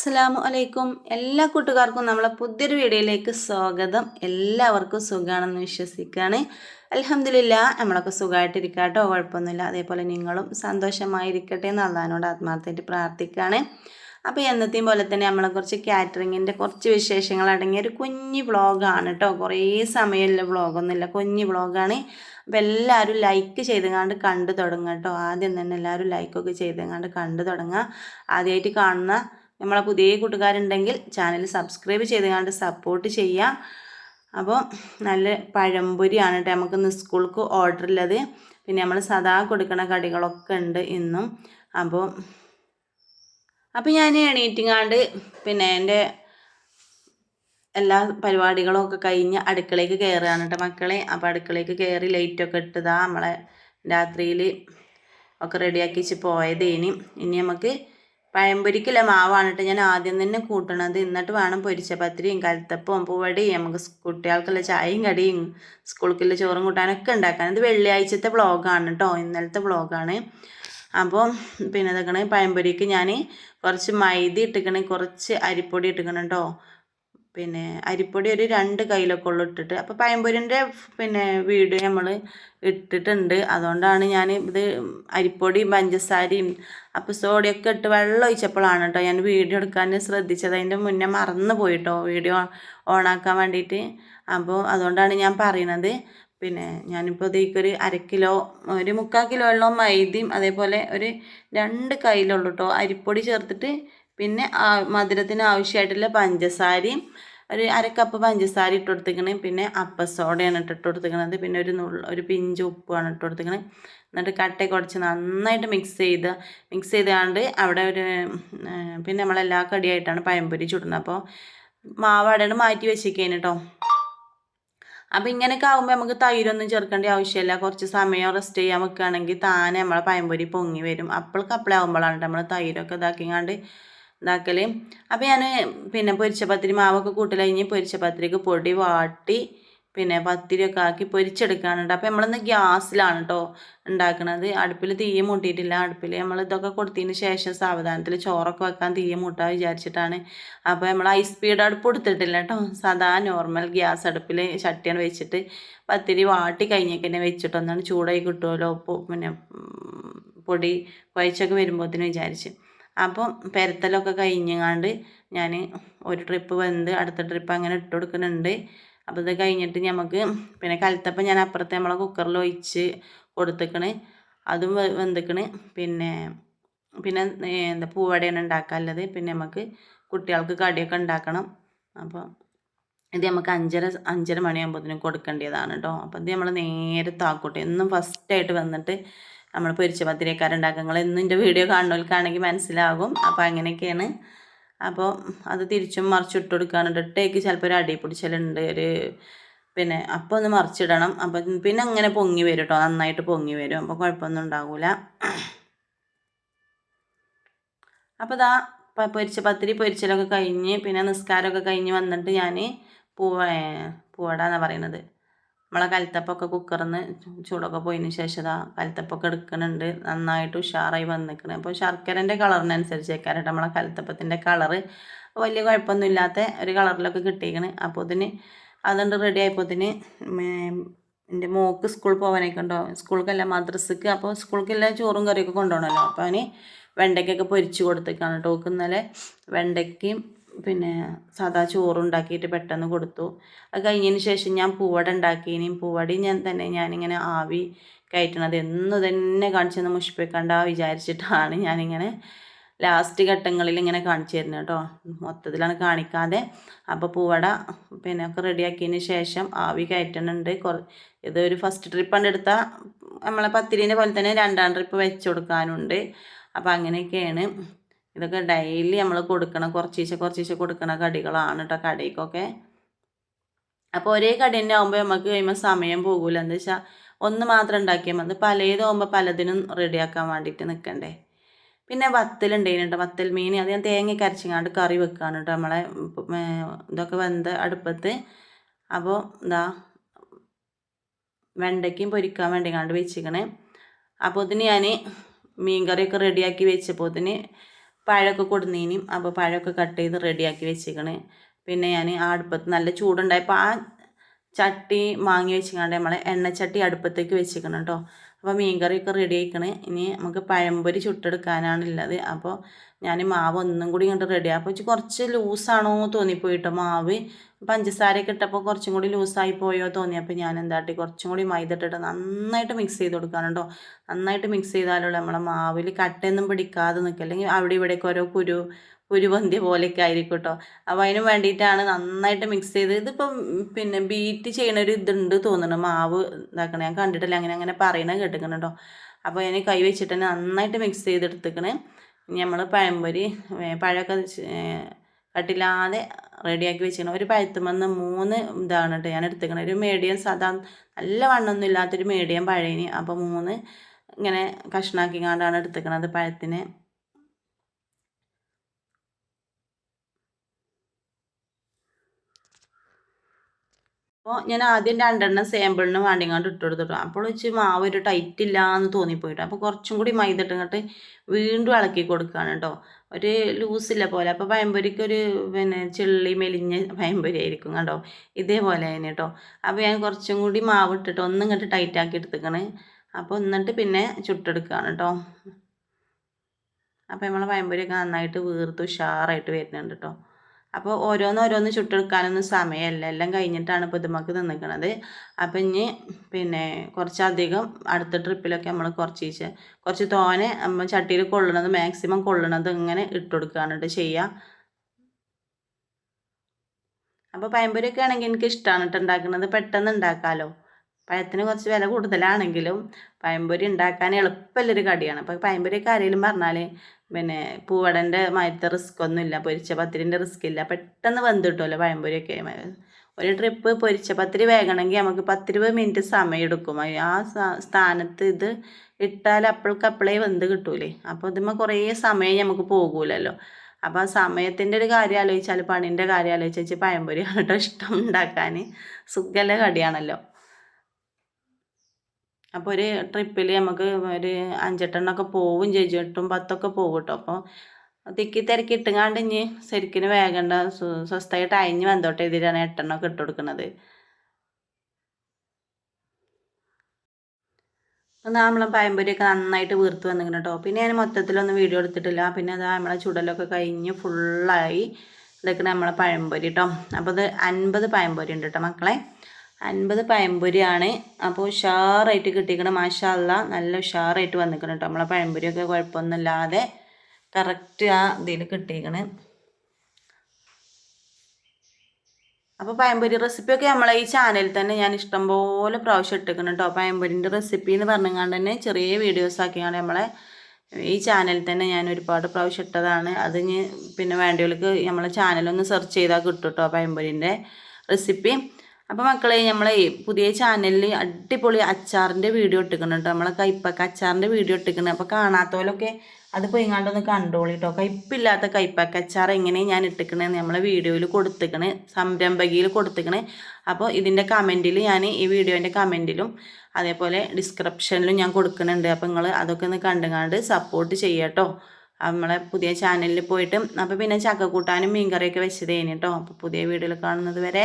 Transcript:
അസ്സാം അലൈക്കും. എല്ലാ കൂട്ടുകാർക്കും നമ്മളെ പുതിയൊരു വീഡിയോയിലേക്ക് സ്വാഗതം. എല്ലാവർക്കും സുഖമാണെന്ന് വിശ്വസിക്കുകയാണ് അലഹമില്ല നമ്മളൊക്കെ സുഖമായിട്ടിരിക്കുക കുഴപ്പമൊന്നുമില്ല. അതേപോലെ നിങ്ങളും സന്തോഷമായിരിക്കട്ടെ എന്ന് അള്ളഹാനോട് ആത്മാർത്ഥമായിട്ട് പ്രാർത്ഥിക്കുകയാണ് അപ്പോൾ എന്നത്തെയും പോലെ തന്നെ നമ്മളെ കുറച്ച് കാറ്ററിങ്ങിന്റെ കുറച്ച് വിശേഷങ്ങൾ അടങ്ങിയ ഒരു കുഞ്ഞു വ്ളോഗാണ് കേട്ടോ. കുറേ സമയമില്ല വ്ളോഗൊന്നുമില്ല. കുഞ്ഞ് വ്ളോഗാണ്. അപ്പോൾ എല്ലാവരും ലൈക്ക് ചെയ്തങ്ങാണ്ട് കണ്ടു തുടങ്ങുക കേട്ടോ. ആദ്യം തന്നെ എല്ലാവരും ലൈക്കൊക്കെ ചെയ്തങ്ങാണ്ട് കണ്ടു തുടങ്ങുക ആദ്യമായിട്ട് കാണുന്ന നമ്മളെ പുതിയ കൂട്ടുകാരുണ്ടെങ്കിൽ ചാനൽ സബ്സ്ക്രൈബ് ചെയ്ത് കണ്ട് സപ്പോർട്ട് ചെയ്യാം. അപ്പോൾ നല്ല പഴംപൊരിയാണ് കേട്ടോ നമുക്കിന്ന് സ്കൂൾക്ക് ഓർഡർ ഉള്ളത് പിന്നെ നമ്മൾ സദാ കൊടുക്കുന്ന കടികളൊക്കെ ഉണ്ട് ഇന്നും. അപ്പോൾ അപ്പോൾ ഞാൻ എണീറ്റിങ്ങാണ്ട് പിന്നെ എന്റെ എല്ലാ പരിപാടികളും ഒക്കെ കഴിഞ്ഞ് അടുക്കളയ്ക്ക് കയറുകയാണ് കേട്ടോ മക്കളെ. അപ്പോൾ അടുക്കളയ്ക്ക് കയറി ലൈറ്റൊക്കെ ഇട്ടതാ. നമ്മളെ രാത്രിയിൽ ഒക്കെ റെഡിയാക്കി വെച്ച് പോയതേനി. ഇനി നമുക്ക് പഴംപൊരിക്കുള്ള മാവാണ് കേട്ടോ ഞാൻ ആദ്യം തന്നെ കൂട്ടണത്. എന്നിട്ട് വേണം പൊരിച്ച പത്തിരിയും കലത്തപ്പവും പൂവടിയും നമുക്ക് കുട്ടികൾക്കുള്ള ചായയും കടിയും സ്കൂൾക്കുള്ള ചോറും കൂട്ടാനൊക്കെ ഉണ്ടാക്കാൻ. ഇത് വെള്ളിയാഴ്ചത്തെ വ്ളോഗാണ് കേട്ടോ ഇന്നലത്തെ വ്ളോഗാണ് അപ്പോൾ പിന്നെ ഇതൊക്കെ പഴംപൊരിക്ക് ഞാൻ കുറച്ച് മൈദ ഇട്ടിക്കണേ കുറച്ച് അരിപ്പൊടി ഇട്ടിക്കണം കേട്ടോ പിന്നെ അരിപ്പൊടി ഒരു രണ്ട് കയ്യിലൊക്കെ ഉള്ളു ഇട്ടിട്ട്. അപ്പോൾ പഴംപൊരിന്റെ പിന്നെ വീട് നമ്മൾ ഇട്ടിട്ടുണ്ട്. അതുകൊണ്ടാണ് ഞാൻ ഇത് അരിപ്പൊടിയും പഞ്ചസാരയും അപ്പോൾ സോഡിയൊക്കെ ഇട്ട് വെള്ളം ഒഴിച്ചപ്പോഴാണ് കേട്ടോ ഞാൻ വീഡിയോ എടുക്കാൻ ശ്രദ്ധിച്ചത്. അതിന്റെ മുന്നേ മറന്നു പോയിട്ടോ വീഡിയോ ഓണാക്കാൻ വേണ്ടിയിട്ട്. അപ്പോൾ അതുകൊണ്ടാണ് ഞാൻ പറയുന്നത് പിന്നെ ഞാനിപ്പോൾ ഇതിലേക്കൊരു അര കിലോ ഒരു മുക്കാൽ കിലോ വെള്ളം മൈദയും അതേപോലെ ഒരു രണ്ട് കയ്യിലുള്ളൂ കേട്ടോ അരിപ്പൊടി ചേർത്തിട്ട് പിന്നെ മധുരത്തിന് ആവശ്യമായിട്ടുള്ള പഞ്ചസാരയും ഒരു അരക്കപ്പ് കപ്പ് പഞ്ചസാര ഇട്ട് കൊടുത്തിക്കണേ പിന്നെ അപ്പസോഡയാണ് ഇട്ടിട്ട് കൊടുത്തിക്കണത് പിന്നെ ഒരു നുള്ള ഒരു പിഞ്ച് ഉപ്പുമാണ് ഇട്ട് കൊടുത്തിക്കണത് എന്നിട്ട് കട്ട കുറച്ച് നന്നായിട്ട് മിക്സ് ചെയ്ത് മിക്സ് ചെയ്താണ്ട് അവിടെ ഒരു പിന്നെ നമ്മളെല്ലാ കടിയായിട്ടാണ് പഴംപൊരി ചുടുന്നത്. അപ്പോൾ മാവ് മാറ്റി മാറ്റി വെച്ചേക്കേന് കേട്ടോ അപ്പോൾ ഇങ്ങനെയൊക്കെ ആകുമ്പോൾ നമുക്ക് തൈരൊന്നും ചേർക്കേണ്ട ആവശ്യമില്ല. കുറച്ച് സമയം റെസ്റ്റ് ചെയ്യാൻ വെക്കുകയാണെങ്കിൽ താനെ നമ്മളെ പഴംപൊരി പൊങ്ങി വരും. അപ്പോൾക്ക് അപ്പോഴാകുമ്പോഴാണ് നമ്മൾ തൈരൊക്കെ ഇതാക്കിങ്ങാണ്ട് ഇതാക്കൽ അപ്പോൾ ഞാൻ പിന്നെ പൊരിച്ച പത്തിരി മാവൊക്കെ കൂട്ടൽ കഴിഞ്ഞ് പൊരിച്ച പത്തിരിക്ക് പൊടി വാട്ടി പിന്നെ പത്തിരിയൊക്കെ ആക്കി പൊരിച്ചെടുക്കാനുണ്ട് അപ്പോൾ നമ്മളിന്ന് ഗ്യാസിലാണ് കേട്ടോ ഉണ്ടാക്കുന്നത് അടുപ്പിൽ തീ മൂട്ടിയിട്ടില്ല. അടുപ്പിൽ നമ്മൾ ഇതൊക്കെ കൊടുത്തതിന് ശേഷം സാവധാനത്തിൽ ചോറൊക്കെ വെക്കാൻ തീ മൂട്ടാ വിചാരിച്ചിട്ടാണ്. അപ്പോൾ നമ്മൾ ഹൈ സ്പീഡ് അടുപ്പ് കൊടുത്തിട്ടില്ല കേട്ടോ സാധാ നോർമൽ ഗ്യാസ് അടുപ്പിൽ ചട്ടിയാണ് വെച്ചിട്ട് പത്തിരി വാട്ടി കഴിഞ്ഞൊക്കെ തന്നെ വെച്ചിട്ടൊന്നാണ് ചൂടായി കിട്ടുമല്ലോ പിന്നെ പൊടി കുഴച്ചൊക്കെ വരുമ്പോഴത്തേന് വിചാരിച്ച്. അപ്പം പെരത്തലൊക്കെ കഴിഞ്ഞങ്ങാണ്ട് ഞാൻ ഒരു ട്രിപ്പ് വെന്ത് അടുത്ത ട്രിപ്പ് അങ്ങനെ ഇട്ട് കൊടുക്കുന്നുണ്ട്. അപ്പോൾ ഇത് കഴിഞ്ഞിട്ട് നമുക്ക് പിന്നെ കലത്തപ്പം ഞാൻ അപ്പുറത്തെ നമ്മളെ കുക്കറിൽ ഒഴിച്ച് കൊടുത്തേക്കണ്. അതും വെന്തിക്കണ്. പിന്നെ പിന്നെ എന്താ പൂവടയാണ് ഉണ്ടാക്കാനുള്ളത് പിന്നെ നമുക്ക് കുട്ടികൾക്ക് കടിയൊക്കെ ഉണ്ടാക്കണം അപ്പോൾ ഇത് നമുക്ക് അഞ്ചര അഞ്ചര മണിയാകുമ്പോഴത്തേനും കൊടുക്കേണ്ടതാണ് കേട്ടോ അപ്പോൾ ഇത് നമ്മൾ നേരെ താക്കോട്ടെ. എന്നും ഫസ്റ്റായിട്ട് വന്നിട്ട് നമ്മൾ പൊരിച്ച പത്തിരിക്കാർ ഉണ്ടാക്കുക നിങ്ങൾ എന്നും എന്റെ വീഡിയോ കാണുന്നവർക്കാണെങ്കിൽ മനസ്സിലാകും. അപ്പോൾ അങ്ങനെയൊക്കെയാണ്. അപ്പോൾ അത് തിരിച്ചും മറിച്ചിട്ട് കൊടുക്കാനുണ്ട് ഇട്ടേക്ക് ചിലപ്പോൾ ഒരു അടി പിടിച്ചലുണ്ട്. ഒരു പിന്നെ അപ്പോൾ ഒന്ന് മറിച്ചിടണം. അപ്പോൾ പിന്നെ അങ്ങനെ പൊങ്ങി വരും കേട്ടോ നന്നായിട്ട് പൊങ്ങി വരും. അപ്പോൾ കുഴപ്പമൊന്നും ഉണ്ടാകില്ല അപ്പോൾ ഇതാ പൊരിച്ച പത്തിരി പൊരിച്ചലൊക്കെ കഴിഞ്ഞ് പിന്നെ നിസ്കാരമൊക്കെ കഴിഞ്ഞ് വന്നിട്ട് ഞാൻ പൂവ പൂവട എന്നാണ് പറയുന്നത്. നമ്മളെ കലത്തപ്പൊക്കെ കുക്കറിൽ നിന്ന് ചൂടൊക്കെ പോയതിന് ശേഷം ഇതാ കലത്തപ്പൊക്കെ എടുക്കുന്നുണ്ട് നന്നായിട്ട് ഉഷാറായി വന്നിരിക്കുന്നത് അപ്പോൾ ശർക്കരന്റെ കളറിനനുസരിച്ചേക്കാരട്ടെ നമ്മളെ കലത്തപ്പത്തിന്റെ കളറ്. വലിയ കുഴപ്പമൊന്നുമില്ലാത്ത ഒരു കളറിലൊക്കെ കിട്ടിയിരിക്കണ് അപ്പോൾ ഇതിന് അതുകൊണ്ട് റെഡി ആയപ്പോത്തിന് എന്റെ മോക്ക് സ്കൂളിൽ പോകാനൊക്കെ ഉണ്ടോ സ്കൂൾക്കല്ല മദ്രസക്ക്. അപ്പോൾ സ്കൂൾക്കല്ല ചോറും കറിയൊക്കെ കൊണ്ടുപോകണമല്ലോ അപ്പോൾ അവന് വെണ്ടയ്ക്കൊക്കെ പൊരിച്ച് കൊടുത്തേക്കാണ് കേട്ടോ ഇന്നലെ വെണ്ടയ്ക്കയും പിന്നെ സാധാ ചോറുണ്ടാക്കിയിട്ട് പെട്ടെന്ന് കൊടുത്തു. അത് കഴിഞ്ഞതിന് ശേഷം ഞാൻ പൂവട ഉണ്ടാക്കിയതിനും പൂവടി ഞാൻ തന്നെ ഞാനിങ്ങനെ ആവി കയറ്റണത് എന്ന് തന്നെ കാണിച്ചെന്ന് മുഷിപ്പിക്കണ്ട വിചാരിച്ചിട്ടാണ് ഞാനിങ്ങനെ ലാസ്റ്റ് ഘട്ടങ്ങളിൽ ഇങ്ങനെ കാണിച്ചു തരുന്നത് കേട്ടോ. മൊത്തത്തിലാണ് കാണിക്കാതെ. അപ്പോൾ പൂവട പിന്നെ ഒക്കെ റെഡിയാക്കിയതിന് ശേഷം ആവി കയറ്റണുണ്ട്. കുറ ഇതൊരു ഫസ്റ്റ് ട്രിപ്പ് എടുത്താൽ നമ്മളെ പത്തിരീന്റെ പോലെ തന്നെ രണ്ടാം ട്രിപ്പ് വെച്ച് കൊടുക്കാനുണ്ട്. അപ്പോൾ അങ്ങനെയൊക്കെയാണ്. ഇതൊക്കെ ഡെയിലി നമ്മൾ കൊടുക്കണ കുറച്ചീശെ കുറച്ചീശെ കൊടുക്കണ കടികളാണ് കേട്ടോ കടിക്കൊക്കെ അപ്പോൾ ഒരേ കടി തന്നെ ആകുമ്പോൾ നമുക്ക് കഴിയുമ്പോൾ സമയം പോകില്ല എന്താ വെച്ചാൽ ഒന്ന് മാത്രം ഉണ്ടാക്കിയാൽ മതി. പലതാകുമ്പോൾ പലതിനും റെഡിയാക്കാൻ വേണ്ടിയിട്ട് നിൽക്കണ്ടേ പിന്നെ വത്തലുണ്ടായിരുന്നു കേട്ടോ വത്തൽ മീൻ. അത് ഞാൻ തേങ്ങ കരച്ചിങ്ങാണ്ട് കറി വെക്കുകയാണ് കേട്ടോ നമ്മളെ ഇതൊക്കെ വെന്ത അടുപ്പത്ത്. അപ്പോൾ എന്താ വെണ്ടയ്ക്കും പൊരിക്കാൻ വേണ്ടി കണ്ട് വെച്ചിക്കണേ. അപ്പോൾ ഇതിന് ഞാൻ മീൻ കറിയൊക്കെ റെഡിയാക്കി വെച്ചപ്പോൾ ഇതിന് പഴമൊക്കെ കൊടുന്നീനും അപ്പോൾ പഴമൊക്കെ കട്ട് ചെയ്ത് റെഡിയാക്കി വെച്ചേക്കണ്. പിന്നെ ഞാൻ ആ അടുപ്പത്ത് നല്ല ചൂടുണ്ടായപ്പോൾ ആ ചട്ടി വാങ്ങി വെച്ചിക്കാണ്ട് നമ്മളെ എണ്ണച്ചട്ടി അടുപ്പത്തേക്ക് വെച്ചിരിക്കണം കേട്ടോ അപ്പോൾ മീൻകറിയൊക്കെ റെഡി ആയിക്കണ്. ഇനി നമുക്ക് പഴംപൊരി ചുട്ടെടുക്കാനാണുള്ളത് അപ്പോൾ ഞാൻ മാവ് ഒന്നും കൂടി ഇങ്ങോട്ട് റെഡി അപ്പോൾ കുറച്ച് ലൂസാണോ തോന്നിപ്പോയിട്ടോ മാവ്? പഞ്ചസാരയൊക്കെ ഇട്ടപ്പോൾ കുറച്ചും കൂടി ലൂസായി പോയോ തോന്നി. അപ്പോൾ ഞാൻ എന്താട്ടി കുറച്ചും കൂടി മൈദ ഇട്ടിട്ട് നന്നായിട്ട് മിക്സ് ചെയ്ത് കൊടുക്കാനുണ്ടോ? നന്നായിട്ട് മിക്സ് ചെയ്താലുള്ള നമ്മളെ മാവിൽ കട്ടയൊന്നും പിടിക്കാതെ നിൽക്കുക അല്ലെങ്കിൽ അവിടെ ഇവിടെയൊക്കെ ഓരോ കുരു കുരുവന്തി പോലെയൊക്കെ ആയിരിക്കും കേട്ടോ അപ്പോൾ അതിന് വേണ്ടിയിട്ടാണ് നന്നായിട്ട് മിക്സ് ചെയ്ത് ഇതിപ്പം പിന്നെ ബീറ്റ് ചെയ്യണ ഒരു ഇതുണ്ട് തോന്നുന്നു. മാവ് ഇതാക്കണേ. ഞാൻ കണ്ടിട്ടില്ല. അങ്ങനെ അങ്ങനെ പറയണ കേട്ടിക്കണം കേട്ടോ അപ്പോൾ അതിന് കൈ വെച്ചിട്ട് തന്നെ നന്നായിട്ട് മിക്സ് ചെയ്തെടുത്തിക്കണേ. നമ്മൾ പഴംപൊരി പഴമൊക്കെ കട്ടില്ലാതെ റെഡിയാക്കി വെച്ചിരിക്കണം. ഒരു പഴുത്തുമെന്ന് മൂന്ന് ഇതാണ് കേട്ടോ ഞാൻ എടുത്തേക്കണത് ഒരു മീഡിയം സാധാ നല്ല വണ്ണമൊന്നും ഇല്ലാത്തൊരു മീഡിയം പഴയനി അപ്പോൾ മൂന്ന് ഇങ്ങനെ കഷ്ണാക്കിങ്ങാണ്ടാണ് എടുത്തേക്കണത് പഴത്തിന്. അപ്പോൾ ഞാൻ ആദ്യം രണ്ടെണ്ണം സാമ്പിളിന് വേണ്ടിങ്ങാണ്ട് ഇട്ട് കൊടുത്തിട്ടു അപ്പോൾ വെച്ച് മാവ് ഒരു ടൈറ്റ് ഇല്ല എന്ന് തോന്നിപ്പോയിട്ട്. അപ്പോൾ കുറച്ചും കൂടി മൈദ ഇട്ടിങ്ങോട്ട് വീണ്ടും ഇളക്കി കൊടുക്കുകയാണ് കേട്ടോ ഒരു ലൂസില്ല പോലെ. അപ്പോൾ പയമ്പൊരിക്ക് ഒരു പിന്നെ ചെള്ളി മെലിഞ്ഞ പയമ്പൊരി ആയിരിക്കും കണ്ടോ? ഇതേപോലെ തന്നെ കേട്ടോ അപ്പോൾ ഞാൻ കുറച്ചും കൂടി മാവ് ഇട്ടിട്ട് ഒന്നും ഇങ്ങോട്ട് ടൈറ്റാക്കി എടുത്തേക്കണേ. അപ്പോൾ എന്നിട്ട് പിന്നെ ചുട്ടെടുക്കുകയാണ് കേട്ടോ അപ്പോൾ നമ്മളെ പയമ്പൊരിയൊക്കെ നന്നായിട്ട് വീർത്ത് ഉഷാറായിട്ട് വരുന്നുണ്ട് കേട്ടോ അപ്പോൾ ഓരോന്ന് ഓരോന്ന് ചുട്ടെടുക്കാനൊന്നും സമയമല്ല. എല്ലാം കഴിഞ്ഞിട്ടാണ് ഇപ്പോൾ ഇതുമക്ക് നിന്നിക്കണത്. അപ്പം ഇനി പിന്നെ കുറച്ചധികം അടുത്ത ട്രിപ്പിലൊക്കെ നമ്മൾ കുറച്ച് കുറച്ച് തോനെ നമ്മൾ ചട്ടിയിൽ കൊള്ളണത് മാക്സിമം കൊള്ളണത് ഇങ്ങനെ ഇട്ട് കൊടുക്കുകയാണ് കേട്ടോ ചെയ്യുക അപ്പോൾ പയമ്പൊരിയൊക്കെ ആണെങ്കിൽ എനിക്ക് ഇഷ്ടമാണ് കേട്ടോ ഉണ്ടാക്കുന്നത് പെട്ടെന്ന് ഉണ്ടാക്കാമല്ലോ പഴത്തിന് കുറച്ച് വില കൂടുതലാണെങ്കിലും പഴംപൊരി ഉണ്ടാക്കാൻ എളുപ്പമുള്ളൊരു കടിയാണ്. അപ്പോൾ പഴംപൊരിയൊക്കെ ആരെങ്കിലും പറഞ്ഞാൽ പിന്നെ പൂവടന്റെ മാറ്റത്തെ റിസ്ക് ഒന്നുമില്ല പൊരിച്ച പത്തിരിന്റെ റിസ്ക് ഇല്ല. പെട്ടെന്ന് വെന്ത് കിട്ടുമല്ലോ പഴംപൊരിയൊക്കെ ഒരു ട്രിപ്പ് പൊരിച്ച പത്തിരി വേകണമെങ്കിൽ നമുക്ക് പത്തിരുപത് മിനിറ്റ് സമയം എടുക്കും ആ സ്ഥാനത്ത് ഇത് ഇട്ടാൽ അപ്പോഴേക്കപ്പോഴേ വെന്ത് കിട്ടൂലേ. അപ്പോൾ ഇതുമ്പോൾ കുറേ സമയം നമുക്ക് പോകൂലല്ലോ. അപ്പോൾ ആ സമയത്തിന്റെ ഒരു കാര്യം ആലോചിച്ചാൽ പണിന്റെ കാര്യം ആലോചിച്ച് പഴംപൊരിയാണ് കേട്ടോ ഇഷ്ടം ഉണ്ടാക്കാൻ സുഖല കടിയാണല്ലോ. അപ്പോൾ ഒരു ട്രിപ്പിൽ നമുക്ക് ഒരു അഞ്ചെട്ടെണ്ണമൊക്കെ പോവും ചേച്ചി എട്ടും പത്തൊക്കെ പോകും കേട്ടോ അപ്പോൾ തിക്കി തിരക്കി ഇട്ടുങ്ങാണ്ട് ഇനി ശരിക്കും വേഗണ്ട സ്വസ്ഥമായിട്ട് അയഞ്ഞ് വന്നോട്ടെ ഇതിലാണ് എട്ടെണ്ണമൊക്കെ ഇട്ട് കൊടുക്കുന്നത് നമ്മളെ പയമ്പൊരിയൊക്കെ നന്നായിട്ട് വീർത്ത് വന്നിങ്ങനെ കേട്ടോ പിന്നെ ഞാൻ മൊത്തത്തിലൊന്നും വീഡിയോ എടുത്തിട്ടില്ല. പിന്നെ അത് നമ്മളെ ചുടലൊക്കെ കഴിഞ്ഞ് ഫുള്ളായി ഇതൊക്കെ നമ്മളെ പഴംപൊരി കേട്ടോ അപ്പോൾ ഇത് അൻപത് പഴംപൊരി ഉണ്ട് കേട്ടോ മക്കളെ. അൻപത് പഴംപൊരിയാണ്. അപ്പോൾ ഉഷാറായിട്ട് കിട്ടിക്കണം. മാഷല്ല നല്ല ഉഷാറായിട്ട് വന്നിക്കണം കേട്ടോ നമ്മളെ പഴംപൊരിയൊക്കെ കുഴപ്പമൊന്നുമില്ലാതെ കറക്റ്റ് ആ ഇതിൽ കിട്ടിയേക്കണ് അപ്പോൾ പഴംപൊരി റെസിപ്പിയൊക്കെ നമ്മളെ ഈ ചാനലിൽ തന്നെ ഞാൻ ഇഷ്ടംപോലെ പ്രാവശ്യം ഇട്ടേക്കണം കേട്ടോ പഴംപൊരിന്റെ റെസിപ്പി എന്ന് പറഞ്ഞുകൊണ്ട് തന്നെ ചെറിയ വീഡിയോസ് ആക്കിയാണ് നമ്മളെ ഈ ചാനലിൽ തന്നെ ഞാൻ ഒരുപാട് പ്രാവശ്യം ഇട്ടതാണ്. അത് പിന്നെ വേണ്ടവർക്ക് നമ്മളെ ചാനലൊന്ന് സെർച്ച് ചെയ്താൽ കിട്ടും കേട്ടോ പഴംപൊരിന്റെ റെസിപ്പി. അപ്പോൾ മക്കളെ നമ്മളെ പുതിയ ചാനലിൽ അടിപൊളി അച്ചാറിന്റെ വീഡിയോ ഇട്ടിക്കണം കേട്ടോ നമ്മളെ കൈപ്പക്ക അച്ചാറിന്റെ വീഡിയോ ഇട്ടിക്കണം അപ്പോൾ കാണാത്തവരൊക്കെ അത് പോയിങ്ങാണ്ടൊന്ന് കണ്ടോളി കേട്ടോ കയ്പില്ലാത്ത കൈപ്പക്ക അച്ചാർ എങ്ങനെ ഞാൻ ഇട്ടിക്കണേന്ന് നമ്മളെ വീഡിയോയിൽ കൊടുത്തിക്കണ് സംരംഭകയിൽ കൊടുത്തിക്കണ് അപ്പോൾ ഇതിന്റെ കമന്റിൽ ഞാൻ ഈ വീഡിയോന്റെ കമന്റിലും അതേപോലെ ഡിസ്ക്രിപ്ഷനിലും ഞാൻ കൊടുക്കുന്നുണ്ട് അപ്പോൾ നിങ്ങൾ അതൊക്കെ ഒന്ന് കണ്ടുങ്ങാണ്ട് സപ്പോർട്ട് ചെയ്യാട്ടോ നമ്മളെ പുതിയ ചാനലിൽ പോയിട്ട്. അപ്പോൾ പിന്നെ ചക്കക്കൂട്ടാനും മീൻകറിയൊക്കെ വെച്ചതേനി കേട്ടോ അപ്പോൾ പുതിയ വീഡിയോയിൽ കാണുന്നത് വരെ